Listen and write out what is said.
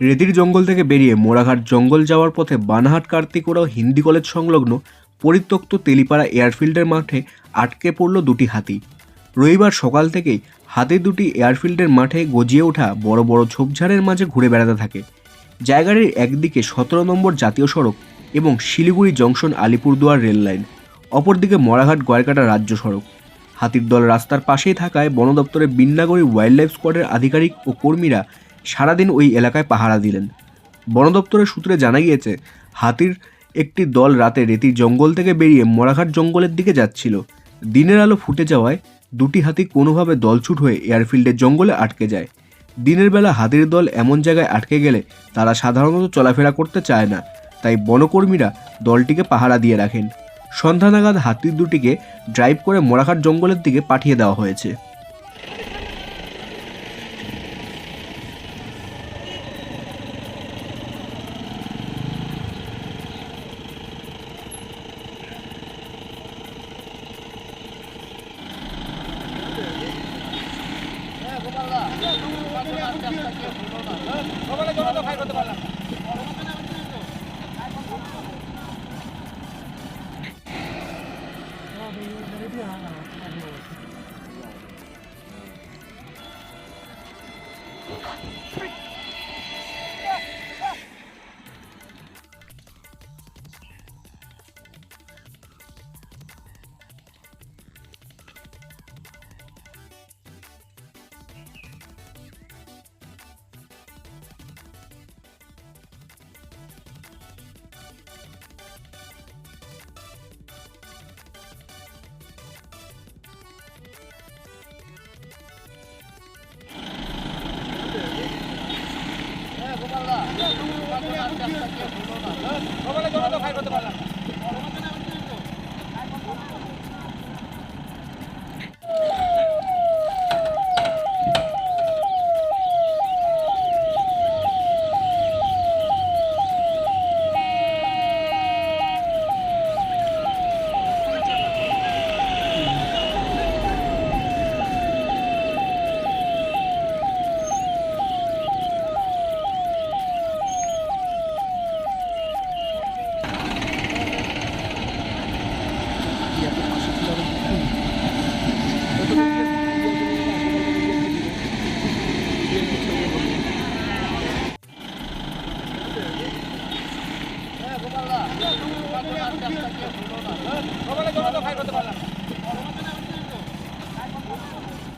রেতির জঙ্গল থেকে বেরিয়ে মোড়াঘাট জঙ্গল যাওয়ার পথে বানাহাট কার্তিকোড়াও হিন্দি কলেজ সংলগ্ন পরিত্যক্ত তেলিপাড়া এয়ারফিল্ডের মাঠে আটকে পড়ল দুটি হাতি। রবিবার সকাল থেকেই হাতি দুটি এয়ারফিল্ডের মাঠে গজিয়ে ওঠা বড় বড় ঝোপঝাড়ের মাঝে ঘুরে বেড়াতে থাকে। জায়গাটির একদিকে সতেরো নম্বর জাতীয় সড়ক এবং Siliguri junction Alipurduar rail line, অপরদিকে মরাঘাট গয়কাটা রাজ্য সড়ক। হাতির দল রাস্তার পাশেই থাকায় বন দপ্তরের বিন্নাগরী ওয়াইল্ড লাইফ স্কোয়াডের আধিকারিক ও কর্মীরা সারাদিন ওই এলাকায় পাহারা দিলেন। বন দপ্তরের সূত্রে জানা গিয়েছে, হাতির একটি দল রাতে রেতির জঙ্গল থেকে বেরিয়ে মরাঘাট জঙ্গলের দিকে যাচ্ছিল। দিনের আলো ফুটে যাওয়ায় দুটি হাতি কোনোভাবে দলছুট হয়ে এয়ারফিল্ডের জঙ্গলে আটকে যায়। দিনের বেলা হাতির দল এমন জায়গায় আটকে গেলে তারা সাধারণত চলাফেরা করতে চায় না, তাই বনকর্মীরা দলটিকে পাহারা দিয়ে রাখেন। সন্ধ্যা নাগাদ হাতির দুটিকে ড্রাইভ করে মরাঘাট জঙ্গলের দিকে পাঠিয়ে দেওয়া হয়েছে। Freak. সকালে গোপালদা গোপালদা গোপালদা গোপালদা গোপালদা না সবাই